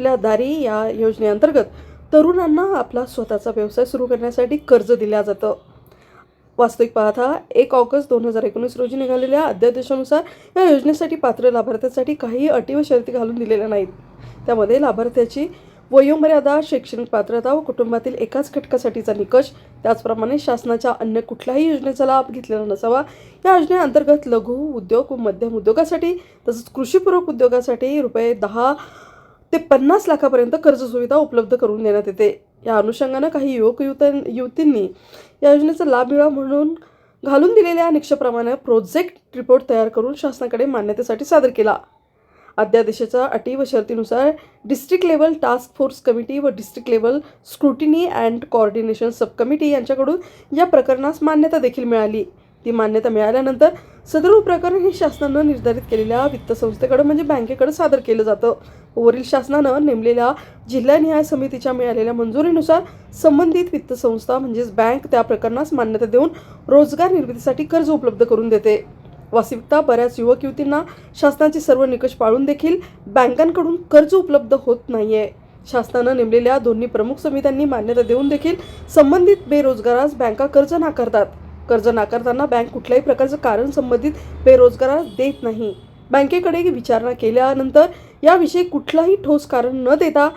आपल्या दारी या योजनेअंतर्गत तरुणांना आपला स्वतःचा व्यवसाय सुरू करण्यासाठी कर्ज दिल्या जातं. वास्तविक पाहता एक ऑगस्ट दोन हजार एकोणीस रोजी निघालेल्या अध्यादेशानुसार या योजनेसाठी पात्र लाभार्थ्यांसाठी काही अटी व शर्ती घालून दिलेल्या नाहीत. त्यामध्ये लाभार्थ्याची वयोमर्यादा शैक्षणिक पात्रता व कुटुंबातील एकाच घटकासाठीचा निकष त्याचप्रमाणे शासनाच्या अन्य कुठल्याही योजनेचा लाभ घेतलेला नसावा. या योजनेअंतर्गत लघु उद्योग व मध्यम उद्योगासाठी तसंच कृषीपूरक उद्योगासाठी रुपये दहा ते पन्नास लाखापर्यंत कर्ज सुविधा उपलब्ध करून देण्यात येते. या अनुषंगानं काही युवक युवत युवतींनी या योजनेचा लाभ मिळावा म्हणून घालून दिलेल्या निकषाप्रमाणे प्रोजेक्ट रिपोर्ट तयार करून शासनाकडे मान्यतेसाठी सादर केला. अध्यादेशाच्या अटी व शर्तीनुसार district level task force committee व district level scrutiny and coordination sub committee यांच्याकडून या प्रकरणास मान्यता देखील मिळाली. ती मान्यता मिळाल्यानंतर सदर प्रकरण हे शासनानं निर्धारित केलेल्या वित्त संस्थेकडे म्हणजे बँकेकडे सादर केलं जातं. वरील शासनानं नेमलेल्या जिल्हानिहाय समितीच्या मिळालेल्या मंजुरीनुसार संबंधित वित्त संस्था म्हणजेच बँक त्या प्रकरणास मान्यता देऊन रोजगार निर्मितीसाठी कर्ज उपलब्ध करून देते. वास्तविकता बऱ्याच युवक युवतींना शासनाचे सर्व निकष पाळून देखील बँकांकडून कर्ज उपलब्ध होत नाही आहे शासनानं नेमलेल्या दोन्ही प्रमुख समित्यांनी मान्यता देऊन देखील संबंधित बेरोजगारास बँका कर्ज नाकारतात. कर्ज नाकारताना बँक कुठल्याही प्रकारचं कारण संबंधित बेरोजगारास देत नाही. बँकेकडे विचारणा केल्यानंतर याविषयी कुठलाही ठोस कारण न देता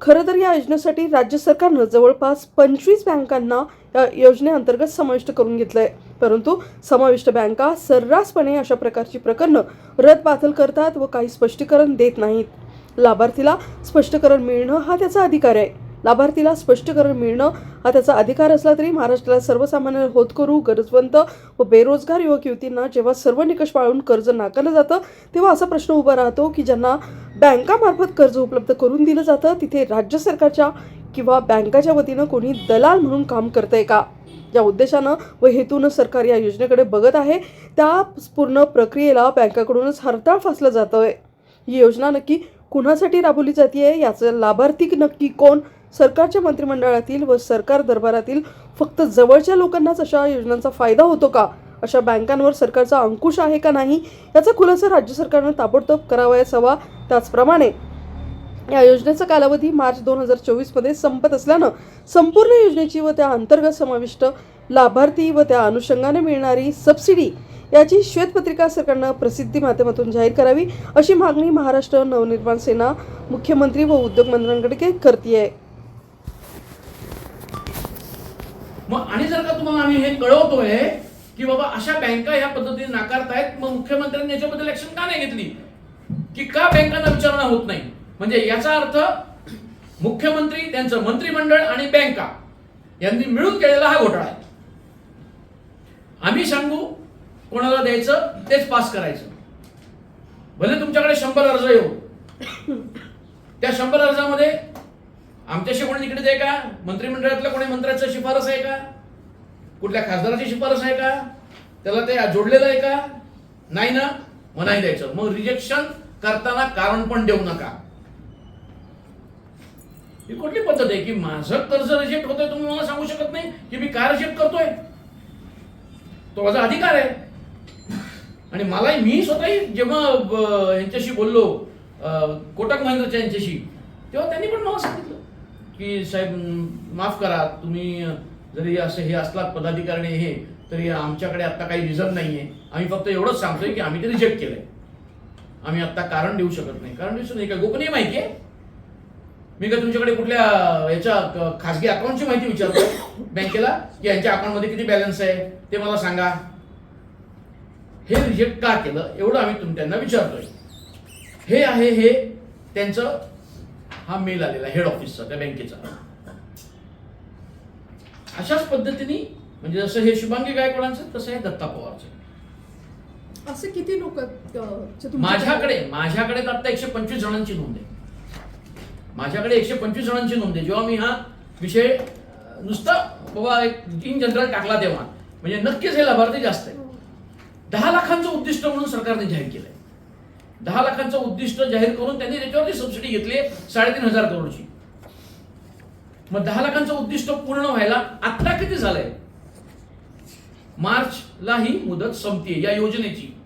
खरं तर या योजनेसाठी राज्य सरकारनं जवळपास पंचवीस बँकांना या योजनेअंतर्गत समाविष्ट करून घेतलंय. परंतु समाविष्ट बँका सर्रासपणे अशा प्रकारची प्रकरणं रद्दबातल करतात व काही स्पष्टीकरण देत नाहीत. लाभार्थीला स्पष्टीकरण मिळणं हा त्याचा अधिकार आहे. लाभार्थीला स्पष्टीकरण मिळणं हा त्याचा अधिकार असला तरी महाराष्ट्राला सर्वसामान्य होतकरू गरजवंत व बेरोजगार युवक युवतींना जेव्हा सर्व निकष पाळून कर्ज नाकारलं जातं तेव्हा असा प्रश्न उभा राहतो की ज्यांना बँकामार्फत कर्ज उपलब्ध करून दिलं जातं तिथे राज्य सरकारच्या किंवा बँकाच्या वतीनं कोणी दलाल म्हणून काम करतंय का? ज्या उद्देशानं व हेतूनं सरकार या योजनेकडे बघत आहे. त्या पूर्ण प्रक्रियेला बँकाकडूनच हरताळ फासलं जातं आहे ही योजना नक्की कुणासाठी राबवली जाते याचं लाभार्थी नक्की कोण? सरकारच्या मंत्रिमंडळातील व सरकार दरबारातील फक्त जवळच्या लोकांनाच अशा योजनांचा फायदा होतो का? अशा बँकांवर सरकारचा अंकुश आहे का नाही? याचा खुलासा राज्य सरकारनं ताबडतोब करावयास हवा. त्याचप्रमाणे या योजनेचा कालावधी मार्च दोन हजार चोवीसमध्ये संपत असल्यानं संपूर्ण योजनेची व त्या अंतर्गत समाविष्ट लाभार्थी व त्या अनुषंगाने मिळणारी सबसिडी याची श्वेतपत्रिका सरकारनं प्रसिद्धी माध्यमातून जाहीर करावी अशी मागणी महाराष्ट्र नवनिर्माण सेना मुख्यमंत्री व उद्योगमंत्र्यांकडे करते आहे मग आणि जर का तुम्हाला आम्ही हे कळवतोय की बाबा अशा बँका ह्या पद्धतीने नाकारतायत मग मुख्यमंत्र्यांनी याच्याबद्दल ऍक्शन का नाही घेतली? की का बँकांना विचारणा होत नाही? म्हणजे याचा अर्थ मुख्यमंत्री त्यांचं मंत्रिमंडळ आणि बँका यांनी मिळून केलेला हा घोटाळा आहे. आम्ही सांगू कोणाला द्यायचं तेच पास करायचं. भले तुमच्याकडे शंभर अर्ज येऊ. त्या शंभर अर्जामध्ये आमच्याशी कोणी निगडीत आहे का? मंत्रिमंडळातल्या कोणी मंत्र्याचं शिफारस आहे का? कुठल्या खासदाराची शिफारस आहे का? त्याला ते जोडलेलं आहे का? नाही ना? मग नाही द्यायचं. मग रिजेक्शन करताना कारण पण देऊ नका. ही कुठली पद्धत आहे? की माझं कर्ज रिजेक्ट होतंय तुम्ही मला सांगू शकत नाही? की मी का रिजेक्ट करतोय? तो माझा अधिकार आहे. आणि मला मी स्वतःही जेव्हा यांच्याशी बोललो कोटक महिंद्राच्या यांच्याशी तेव्हा त्यांनी पण मला सांगितलं. की साहेब माफ करा तुम्ही जरी असं हे असलात पदाधिकारी हे तरी आमच्याकडे आता काही रिझन नाहीये. आम्ही फक्त एवढंच सांगतोय की आम्ही ते रिजेक्ट केलंय. आम्ही आता कारण देऊ शकत नाही. कारण देऊ शकत नाही. का गोपनीय माहिती आहे? मी का तुमच्याकडे कुठल्या याच्या खासगी अकाउंटची माहिती विचारतो बँकेला? की यांच्या अकाउंटमध्ये किती बॅलन्स आहे? ते मला सांगा. हे रिजेक्ट का केलं? एवढं आम्ही तुम त्यांना विचारतोय. हे आहे हे त्यांचं हा मेल आलेला हेड ऑफिसचा त्या बँकेचा अशाच पद्धतीने म्हणजे जसं हे शुभांगी गायकवाडांचं तसं हे दत्ता पवारचं. असे किती लोक माझ्याकडे माझ्याकडे तर आता एकशे पंचवीस जणांची नोंद आहे. माझ्याकडे एकशे पंचवीस जणांची नोंद आहे. जेव्हा मी हा विषय नुसता बाबा एक इन जनरल टाकला तेव्हा. म्हणजे नक्कीच हे लाभार्थी जास्त आहे. दहा लाखांचं उद्दिष्ट म्हणून सरकारने जाहीर केलंय. दहा लाखांचं उद्दिष्ट जाहीर करून त्यांनी त्याच्यावरती सबसिडी घेतली साडेतीन हजार करोडची. मग दहा लाखांचं उद्दिष्ट पूर्ण व्हायला आत्ता किती झालंय? मार्चला ही मुदत संपते या योजनेची.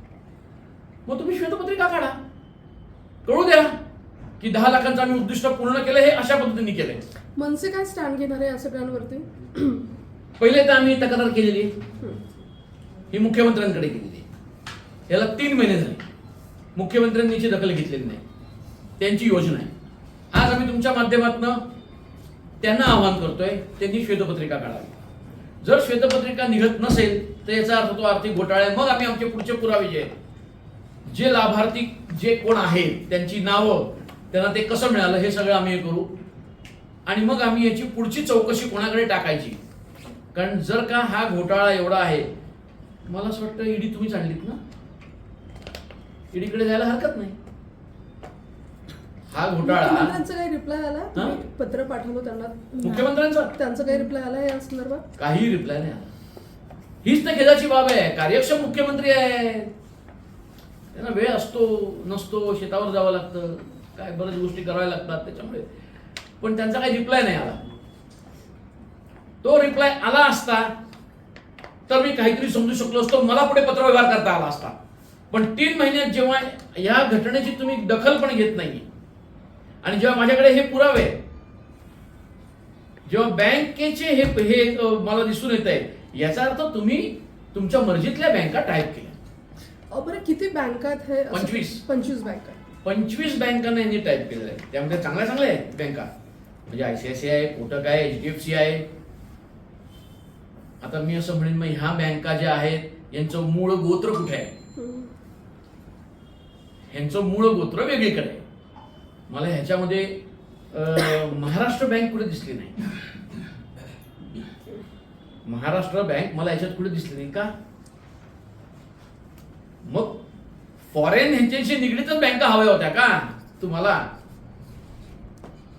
मग तुम्ही श्वेतपत्रिका काढा. कळू द्या की दहा लाखांचं आम्ही उद्दिष्ट पूर्ण केलं हे अशा पद्धतीने केलंय. मनसे काय स्टँड घेणार आहे या सगळ्यांवरती? पहिले तर आम्ही तक्रार केलेली. हं. मुख्यमंत्र्यांकडे केलेली आहे. याला तीन महिने झाले. मुख्यमंत्र्यांनी याची दखल घेतलेली नाही. त्यांची योजना आहे. आज आम्ही तुमच्या माध्यमातून त्यांना आवाहन करतोय त्यांनी श्वेतपत्रिका काढावी. जर श्वेतपत्रिका निघत नसेल तर याचा अर्थ तो आर्थिक घोटाळा आहे. मग आम्ही आमचे पुढचे पुरावे जे आहेत जे लाभार्थी जे कोण आहेत त्यांची नावं त्यांना ते कसं मिळालं हे सगळं आम्ही हे करू. आणि मग आम्ही याची पुढची चौकशी कोणाकडे टाकायची? कारण जर का हा घोटाळा एवढा आहे मला असं वाटतं ईडी तुम्हीच आणलीत ना? ईडीकडे जायला हरकत नाही. हा घोटाळा मुख्यमंत्र्यांचा काही रिप्लाय आला? तुम्ही पत्र पाठवलं त्यांना मुख्यमंत्र्यांचा? त्यांचा काही रिप्लाय आला या संदर्भात? काही रिप्लाय नाही आला. हीच तर खेदाची बाब आहे. कार्यक्षम मुख्यमंत्री आहे त्यांना वेळ असतो नसतो शेतावर जावं लागतं. काय बऱ्याच गोष्टी कराव्या लागतात त्याच्यामुळे. पण त्यांचा काही रिप्लाय नाही आला. तो रिप्लाय आला असता तर मी काहीतरी समजू शकलो असतो. मला पुढे पत्रव्यवहार करता आला असता. पण तीन महिन्यात जेव्हा या घटनेची तुम्ही दखल पण घेत नाही आणि जेव्हा माझ्याकडे हे पुरावे जेव्हा बँकेचे हे हे मला दिसून येत आहे याचा अर्थ तुम्ही तुमच्या मर्जीतल्या बँका टाईप केल्या. बरं किती बँका आहेत हे? पंचवीस. पंचवीस बँका. पंचवीस बँकांना यांनी टाईप केलेलं आहे. त्यामध्ये चांगल्या चांगल्या आहेत बँका. म्हणजे आय सी आय सी आहे कोटक आहे एच डी एफ सी आहे. आता मी असं म्हणेन मग ह्या बँका ज्या आहेत यांचं मूळ गोत्र कुठे आहे. ह्यांचं मूळ गोत्र वेगळीकडे आहे. मला ह्याच्यामध्ये महाराष्ट्र बँक कुठे दिसली नाही. महाराष्ट्र बँक मला ह्याच्यात कुठे दिसली नाही का? मग फॉरेन ह्यांच्याशी निगडीतच बँका हव्या होत्या का? तुम्हाला?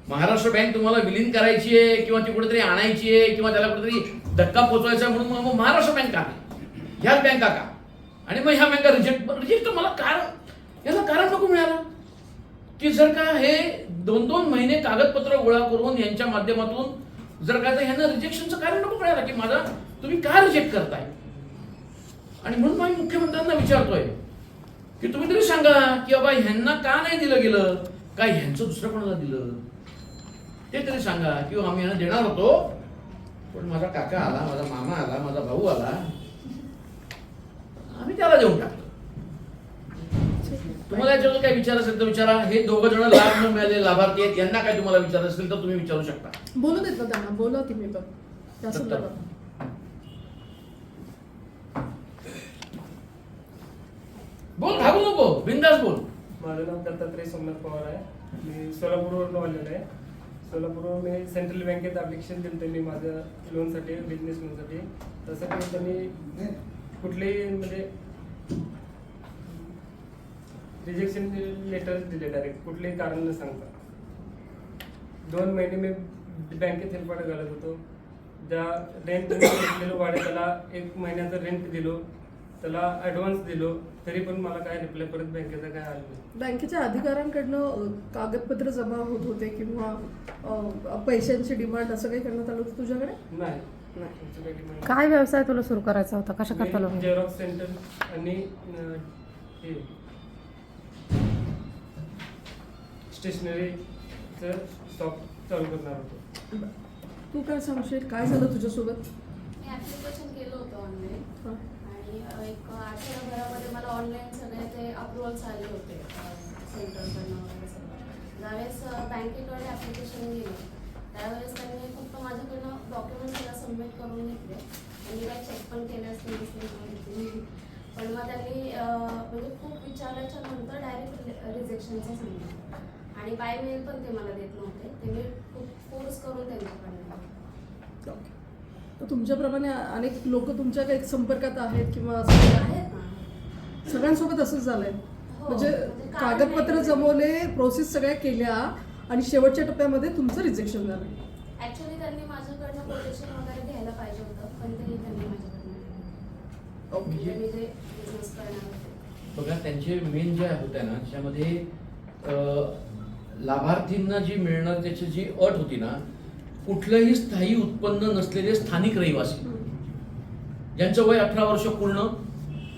महाराष्ट्र बँक तुम्हाला विलीन करायची आहे किंवा ती कुठेतरी आणायची आहे किंवा त्याला कुठेतरी धक्का पोचवायचा म्हणून मग महाराष्ट्र बँक का ह्याच बँका का? आणि मग ह्या बँका रिजेक्ट रिजेक्ट मला कारण याला कारण नको मिळालं की जर का हे दोन दोन महिने कागदपत्र गोळा करून यांच्या माध्यमातून जर का तर ह्यांना रिजेक्शनचं कारण नको मिळालं की माझा तुम्ही का रिजेक्ट करताय? आणि म्हणून मी मुख्यमंत्र्यांना विचारतोय की तुम्ही तरी सांगा की बाबा ह्यांना का नाही दिलं गेलं? काय ह्यांचं दुसरं कोणाला दिलं? ते तरी सांगा किंवा आम्ही यांना देणार होतो पण माझा काका आला माझा मामा आला माझा भाऊ आला. आम्ही त्याला देऊन टाकतो तुम्हाला याच्यावर काय विचार असेल तर विचारा. हे दोघं जण लाभ न मिळालेले लाभार्थी आहेत. यांना काय तुम्हाला विचार असेल तर तुम्ही विचारू शकता. बोलू देत ना त्यांना. बोला तुम्ही पण. त्या सत्तर. संदर्भात. बोल घाबरू नको. बिंदास बोल. माझं नाव दत्तात्रय सोमनाथ पवार आहे. मी सोलापूरवरून आलेलो आहे. सोलापूरवरून मी सेंट्रल बँकेत ॲप्लिकेशन दिलं त्यांनी माझं लोनसाठी बिझनेस लोनसाठी तसं त्यांनी कुठलेही म्हणजे रिजेक्शन लेटर दिले डायरेक्ट कुठलेही कारण न सांगता. दोन महिने मी बँकेत हेल्पाट घालत होतो. ज्या रेंट घेतलेलं भाडे त्याला एक महिन्याचं रेंट दिलो. त्याला ॲडव्हान्स दिलो. तरी पण मला काय रिप्लाय परत बँकेचा काय आलं नाही. बँकेच्या अधिकाऱ्यांकडनं कागदपत्र जमा होत होते किंवा पैशांची डिमांड असं काही करण्यात आलं होतं तुझ्याकडे? नाही. काय व्यवसाय तुला सुरू करायचा होता? कशा करता झेरॉक्स सेंटर आणि हे स्टेशनरीचं शॉप चालू करणार होतो. तू काय सांगशील काय झालं तुझ्यासोबत मी ॲप्लिकेशन केलं होतं ऑनलाईन हा. आणि एक आठवड्याभरामध्ये मला ऑनलाईन सगळे ते अप्रुव्हल्स आले होते सेंटरकडनं वगैरे सगळं ज्यावेळेस बँकेकडे ॲप्लिकेशन गेलं त्यावेळेस त्यांनी फक्त माझ्याकडनं डॉक्युमेंट सगळं सबमिट करून घेतले त्यांनी काही चेक पण केले असतील दिसले नाही. पण मग त्यांनी म्हणजे खूप विचारल्याच्या नंतर डायरेक्ट रिजेक्शनचं सांगितलं आणि बाय मेल पण ते मला देत नव्हते ते मी खूप फोर्स करून त्यांच्याकडनं ओके. तर तुमच्याप्रमाणे अनेक लोक तुमच्या काही संपर्कात आहेत किंवा असं काही आहे? आहेत ना सगळ्यांसोबत असंच झालंय हो, म्हणजे म्हणजे कागदपत्र. जमवले प्रोसेस सगळ्या केल्या आणि शेवटच्या टप्प्यामध्ये तुमचं रिजेक्शन झालं ऍक्च्युली त्यांनी माझ्याकडनं कोटेशन वगैरे घ्यायला पाहिजे होतं पण ते त्यांनी माझ्याकडनं. ओके म्हणजे मी जे बिझनेस करणार होते बघा त्यांचे मेन जे होत्या ना त्याच्यामध्ये अं, लाभार्थींना जी मिळणार त्याची जी अट होती ना कुठलंही स्थायी उत्पन्न नसलेले स्थानिक रहिवासी ज्यांचं वय अठरा वर्ष पूर्ण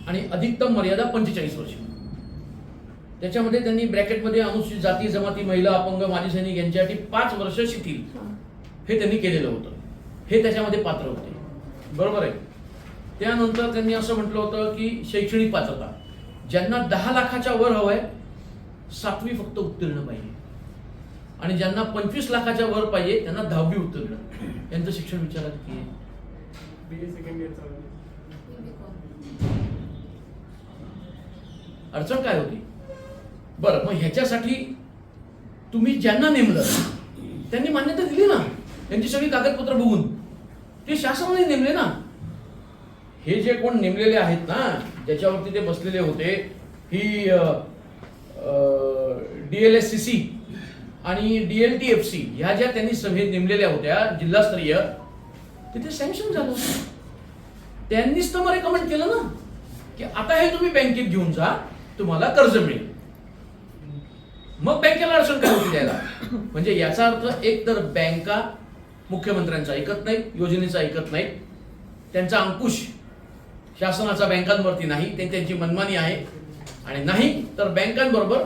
आणि अधिकतम मर्यादा पंचेचाळीस वर्ष. त्याच्यामध्ये त्यांनी ब्रॅकेटमध्ये अनुसूचित जाती जमाती महिला अपंग माजी सैनिक यांच्यासाठी पाच वर्ष शिथिल. हे त्यांनी केलेलं होतं. हे त्याच्यामध्ये पात्र होते. बरोबर आहे? त्यानंतर त्यांनी असं म्हटलं होतं की शैक्षणिक पात्रता. ज्यांना दहा लाखाच्या वर हवंय सातवी फक्त उत्तीर्ण पाहिजे. आणि ज्यांना पंचवीस लाखाच्या वर पाहिजे त्यांना दहावी उत्तीर्ण यांचं शिक्षण विचारात की. अडचण काय होती? बरं मग ह्याच्यासाठी तुम्ही ज्यांना नेमलं त्यांनी मान्यता दिली ना. त्यांची सगळी कागदपत्र बघून. ते शासनाने नेमले ना. हे जे कोण नेमलेले आहेत ना ज्याच्यावरती ते बसलेले होते ही D L S C C आणि डी टी एफ सी ह्या ज्या त्यांनी सभेत नेमलेल्या होत्या जिल्हास्तरीय तिथे सँक्शन झालं त्यांनीच तर मग रेकमेंड केलं ना की आता हे तुम्ही बँकेत घेऊन जा तुम्हाला कर्ज मिळेल. मग बँकेला अडचण काय होती द्यायला म्हणजे याचा अर्थ एक तर बँका मुख्यमंत्र्यांचा ऐकत नाहीत योजनेचा ऐकत नाहीत त्यांचा अंकुश शासनाचा बँकांवरती नाही ते त्यांची मनमानी आहे. आणि नाही तर बँकांबरोबर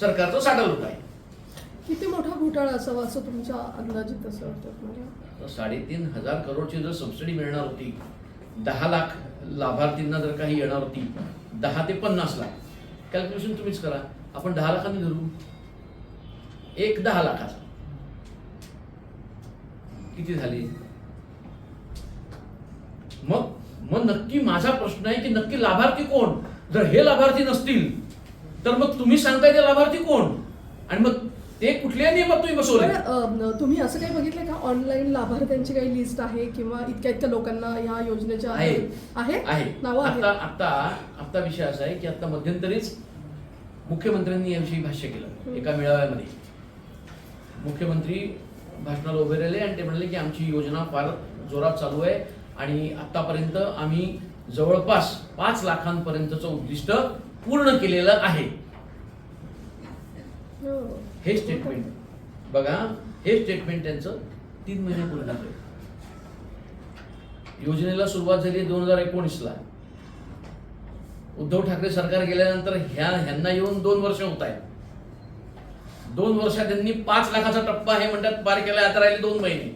सरकारचं साठवलूट आहे. किती मोठा घोटाळा असावा असं तुमच्या अंदाजित असं वाटतं तुम्हाला? साडेतीन हजार करोडची जर सबसिडी मिळणार होती दहा लाख लाभार्थींना जर काही येणार होती दहा ते पन्नास लाख. कॅल्क्युलेशन तुम्हीच करा. आपण दहा लाखांनी धरू. एक दहा लाखाचा. किती झाली? मग मग नक्की माझा प्रश्न आहे की नक्की लाभार्थी कोण? जर हे लाभार्थी नसतील तर मग तुम्ही सांगताय ते लाभार्थी कोण? आणि मग ते कुठल्या नियमात तुम्ही बसवले तुम्ही असं काही बघितलं का? ऑनलाईन लाभार्थ्यांची काही लिस्ट आहे किंवा इतक्या इतक्या लोकांना ह्या योजनेच्या आहे. आहे? आता आता आता विषय असा आहे की आता मध्यंतरीच मुख्यमंत्र्यांनी याविषयी भाष्य केलं एका मेळाव्यामध्ये. मुख्यमंत्री भाषणाला उभे राहिले आणि ते म्हणले की आमची योजना फार जोरात चालू आहे आणि आतापर्यंत आम्ही जवळपास पाच लाखांपर्यंतचं उद्दिष्ट पूर्ण केलेलं आहे. हो. हे. स्टेटमेंट बघा हे स्टेटमेंट त्यांचं तीन महिन्यापूर्वी आहे योजनेला सुरुवात झाली दोन हजार एकोणीसला. उद्धव ठाकरे सरकार गेल्यानंतर ह्या ह्यांना येऊन दोन वर्ष होत आहेत. दोन वर्षात त्यांनी पाच लाखाचा टप्पा हे म्हणतात पार केला आता राहिले दोन महिने.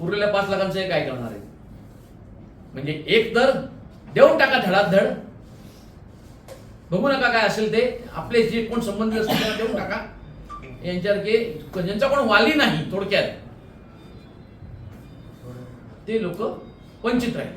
उरलेल्या पाच लाखांचं हे काय करणार आहे म्हणजे एक तर देऊन टाका धडाधड. बघू नका काय असेल ते? आपले जे कोण संबंधित असतील त्यांना देऊन टाका. यांच्यासारखे ज्यांचा कोण वाली नाही थोडक्यात ते लोक वंचित राहील.